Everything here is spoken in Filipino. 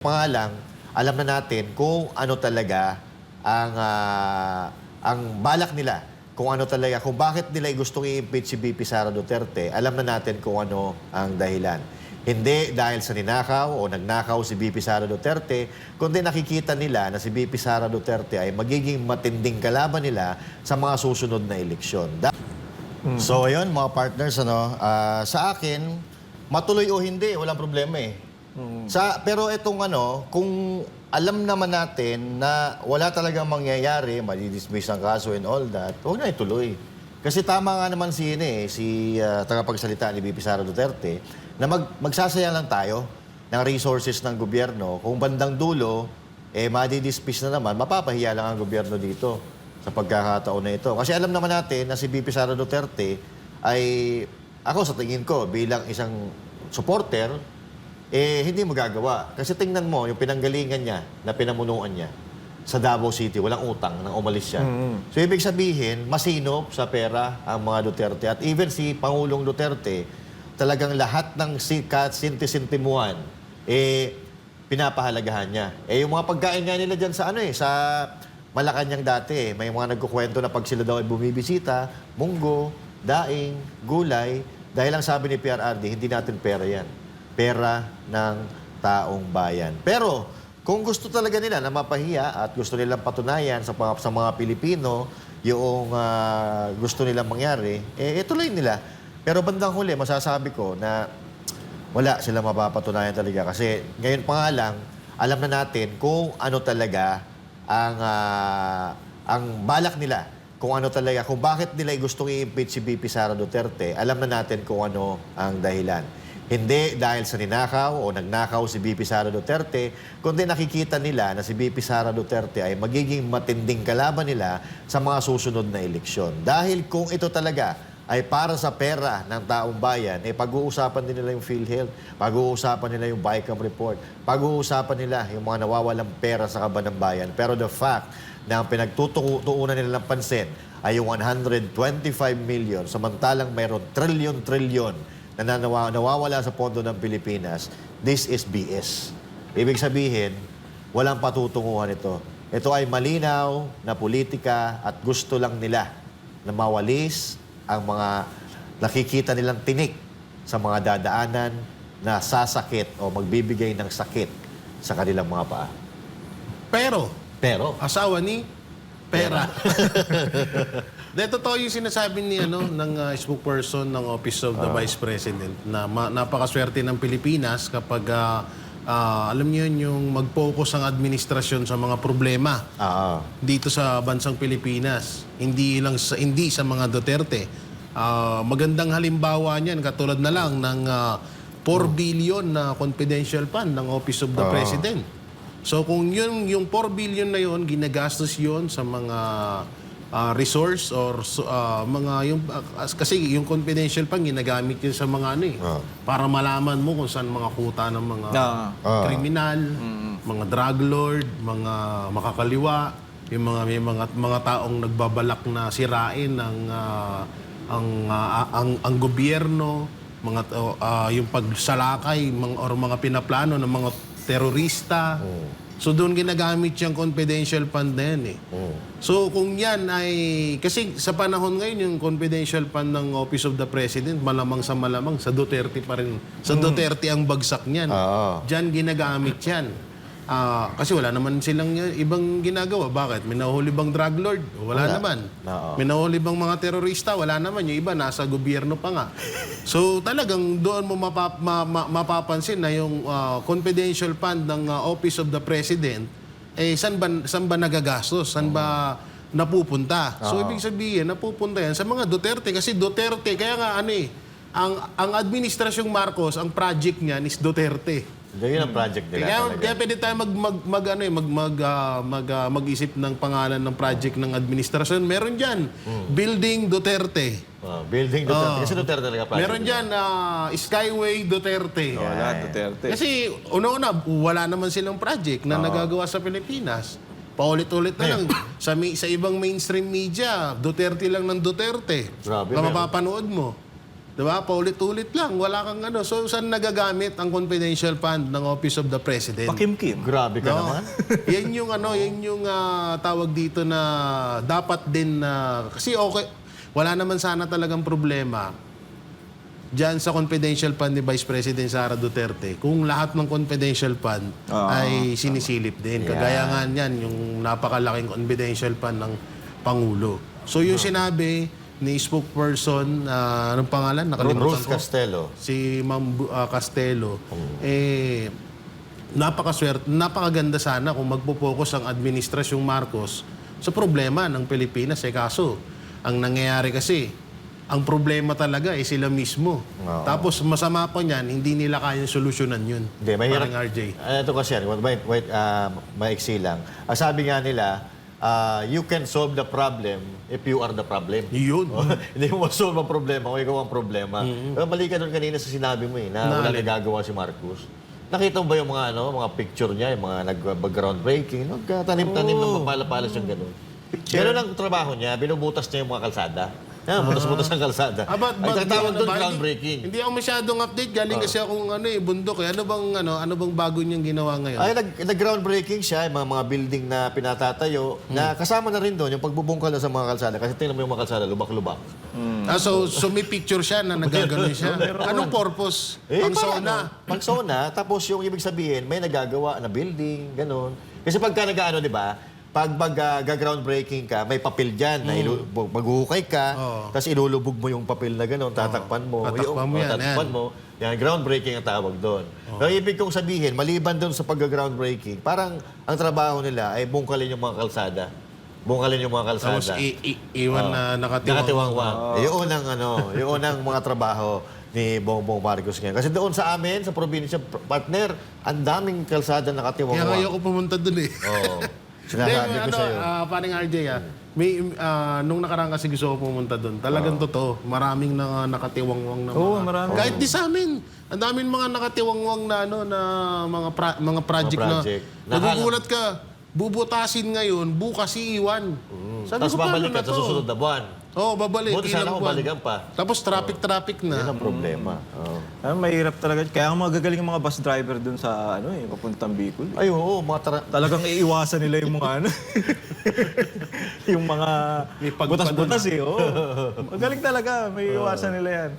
Pangalang, alam na natin kung ano talaga ang ah, ang balak nila. Kung ano talaga, kung bakit nila gustong i-impeach si BP Sara Duterte, alam na natin kung ano ang dahilan. Hindi dahil sa ninakaw o nagnakaw si BP Sara Duterte, kundi nakikita nila na si BP Sara Duterte ay magiging matinding kalaban nila sa mga susunod na eleksyon. Da- So ayun mga partners ano, ah, sa akin matuloy o hindi walang problema eh. Sa pero itong ano, kung alam naman natin na wala talagang mangyayari, madidismiss ang kaso and all that, huwag na ituloy. Kasi tama nga naman si ini eh, si ah, tagapagsalita ni BP Sara Duterte na mag, magsasayang lang tayo ng resources ng gobyerno kung bandang dulo eh madidismiss na naman, mapapahiya lang ang gobyerno dito sa pagkakataon na ito. Kasi alam naman natin na si BP Sara Duterte ay, ako sa tingin ko, bilang isang supporter, eh, hindi magagawa. Kasi tingnan mo, yung pinanggalingan niya, na pinamunuan niya, sa Davao City, walang utang nang umalis siya. So, ibig sabihin, masinop sa pera ang mga Duterte. At even si Pangulong Duterte, talagang lahat ng sikat, sinti-sintimuhan, eh, pinapahalagahan niya. Eh, yung mga pagkain nga nila dyan sa ano eh, sa Malacanang dati eh. May mga nagkukwento na pag sila daw ay bumibisita, munggo, daing, gulay, dahil lang sabi ni PRRD, hindi natin pera yan. Pera ng taong bayan. Pero, kung gusto talaga nila na mapahiya at gusto nilang patunayan sa, mga- sa mga Pilipino yung ah, gusto nilang mangyari, eh, ituloy nila. Pero bandang huli, masasabi ko na wala sila mapapatunayan talaga. Kasi ngayon pa nga lang, alam na natin kung ano talaga ang, ah, ang balak nila. Kung ano talaga, kung bakit nila gustong i-impeach si BP Sara Duterte, alam na natin kung ano ang dahilan. Hindi dahil sa ninakaw o nagnakaw si BP Sara Duterte, kundi nakikita nila na si BP Sara Duterte ay magiging matinding kalaban nila sa mga susunod na eleksyon. Dahil kung ito talaga ay para sa pera ng taong bayan, eh pag-uusapan din nila yung PhilHealth, pag-uusapan nila yung BICAM report, pag-uusapan nila yung mga nawawalang pera sa kaban ng bayan. Pero the fact na ang pinagtutuunan nila ng pansin ay yung 125 million, samantalang mayroon trillion-trillion na nawawala sa pondo ng Pilipinas, this is BS. Ibig sabihin, walang patutunguhan ito. Ito ay malinaw na politika at gusto lang nila na mawalis ang mga nakikita nilang tinik sa mga dadaanan na sasakit o magbibigay ng sakit sa kanilang mga paa. Pero, Pero, asawa ni pera. De, totoo yung sinasabi ni ano, ng uh, spokesperson ng Office of the Vice President na ma- napakaswerte ng Pilipinas kapag ah, ah, alam niyo yun, yung mag-focus ang administrasyon sa mga problema ah, dito sa bansang Pilipinas. Hindi lang sa hindi sa mga Duterte. Ah, magandang halimbawa niyan katulad na lang ng ah, 4 billion na confidential fund ng Office of the President. So kung yun yung 4 billion na yun ginagastos yun sa mga ah, resource or ah, mga yung ah, kasi yung confidential fund ginagamit yun sa mga ano eh Ah. para malaman mo kung saan mga kuta ng mga. Ah. kriminal, mga drug lord, mga makakaliwa, yung mga may mga mga taong nagbabalak na sirain ang ah, ang, ah, ang ang gobyerno, mga ah, yung pagsalakay mga, or mga pinaplano ng mga terorista. So doon ginagamit yung confidential fund na yan eh. So kung yan ay, kasi sa panahon ngayon yung confidential fund ng Office of the President, malamang sa malamang, sa Duterte pa rin. Sa Duterte ang bagsak niyan. Oo. Diyan ginagamit yan. Ah, kasi wala naman silang y- ibang ginagawa. Bakit? May nahuli bang drug lord? Wala, Wala. naman. Oo. May nahuli bang mga terorista? Wala naman. Yung iba nasa gobyerno pa nga. So talagang doon mo mapap- ma- ma- mapapansin na yung ah, confidential fund ng ah, Office of the President, eh saan ba, saan ba nagagastos? Saan ba napupunta? So ibig sabihin, napupunta yan sa mga Duterte. Kasi Duterte, kaya nga ano eh, ang, ang administrasyong Marcos, ang project niyan is Duterte. Hindi yun ang project nila Kaya, talaga. kaya pwede tayo mag, mag, mag, ano, eh, mag, mag, ah, mag, ah, mag-isip ng pangalan ng project ng administrasyon. Meron dyan, Building Duterte. Ah, building Duterte. Kasi Duterte talaga project Meron dyan, ah, Skyway Duterte. Wala, Duterte. Kasi una-una, wala naman silang project na nagagawa sa Pilipinas. Paulit-ulit na lang. sa, sa ibang mainstream media, Duterte lang ng Duterte. Grabe, Na mapapanood mo. Diba? Paulit-ulit lang. Wala kang ano. So, saan nagagamit ang confidential fund ng Office of the President? Pakimkim. Grabe ka naman. yan yung ano, yan yung ah, tawag dito na dapat din na kasi okay, wala naman sana talagang problema Diyan sa confidential fund ni Vice President Sara Duterte, kung lahat ng confidential fund ay sinisilip din. Kagaya nga niyan, yung napakalaking confidential fund ng Pangulo. So yung sinabi ni spokesperson, ah, anong pangalan? Nakalimutan Ruth ko Castello. si Ma'am Bu- ah, Castelo, eh, napakaswerte, napakaganda sana kung magpo-focus ang administrasyong Marcos sa problema ng Pilipinas. Eh kaso, ang nangyayari kasi, ang problema talaga ay sila mismo. Oo. Tapos masama pa niyan, hindi nila kayang solusyonan yun. Hindi, mahirap. Parang RJ. Ah, ito kasi wait, wait, ah, maiksi lang. Ang sabi nga nila, ah, you can solve the problem if you are the problem. Yun. Oh, Hindi mo masolve ang problema kung ikaw ang problema. Pero mali ka doon kanina sa sinabi mo eh, na Na wala alin? nagagawa si Marcos. Nakita mo ba yung mga ano, mga picture niya, yung mga nag-groundbreaking, nagtanim-tanim ng papalapalas yung gano'n. Ganun ang trabaho niya, binubutas niya yung mga kalsada. Yan, butas-butas ang kalsada. Ah, ba't- Ay, ba't tatawag doon ba- hindi- groundbreaking. Hindi ako masyadong update. Galing kasi akong ano eh, bundok eh. Ano bang, ano, ano bang bago niyang ginawa ngayon? Ay, nag, nag-groundbreaking siya, yung mga, mga building na pinatatayo, na kasama na rin doon yung pagbubungkal na sa mga kalsada. Kasi tingnan mo yung mga kalsada, lubak-lubak. Ah, so, so may picture siya na nagaganon siya. Anong purpose? Pang parang sauna? ano, Pang sauna, tapos yung ibig sabihin, may nagagawa na building, ganun. Kasi pagka nag-ano, di ba, pag mag-groundbreaking ka, may papel dyan, na ilu- maghuhukay ka. Oo. tapos ilulubog mo yung papel na gano'n, tatakpan mo. Tatakpan mo oh, yan, tatakpan yan. mo. Yan, groundbreaking ang tawag doon. Pero ibig kong sabihin, maliban doon sa pag-groundbreaking, parang ang trabaho nila ay bungkalin yung mga kalsada. Bungkalin yung mga kalsada. Tapos i- i- iwan na nakatiwang. Nakatiwangwang. Eh, yun ang ano, yun ang mga trabaho ni Bongbong Marcos ngayon. Kasi doon sa amin, sa probinsya, partner, ang daming kalsada Kaya nakatiwangwang. ngayon ako pumunta dun eh. Oo. Hindi, Sinasabi ko ano, sa'yo. ah, paring RJ ah, may, ah, nung nakaraan kasi gusto ko pumunta doon. Talagang totoo. Maraming na nakatiwangwang na Oo, mga- marami. Kahit di sa amin. Ang daming mga nakatiwangwang na ano na mga pra- mga project, Mga project. na nagugulat ka. Bubutasin ngayon, bukas iiwan. Sabi Tapos ko, babalik na ka sa to? susunod na buwan. Oo, babalik. Buti sana kung balikan pa. Tapos traffic-traffic Yan na. ang problema. Oo. Ah, mahirap talaga. Kaya ang mga gagaling yung mga bus driver dun sa ano eh, papuntang Bicol. Ay, oo, mga tra- Talagang iiwasan nila yung mga ano. yung mga May pagpa butas-butas eh. Oo. Magaling talaga. May iwasan nila yan.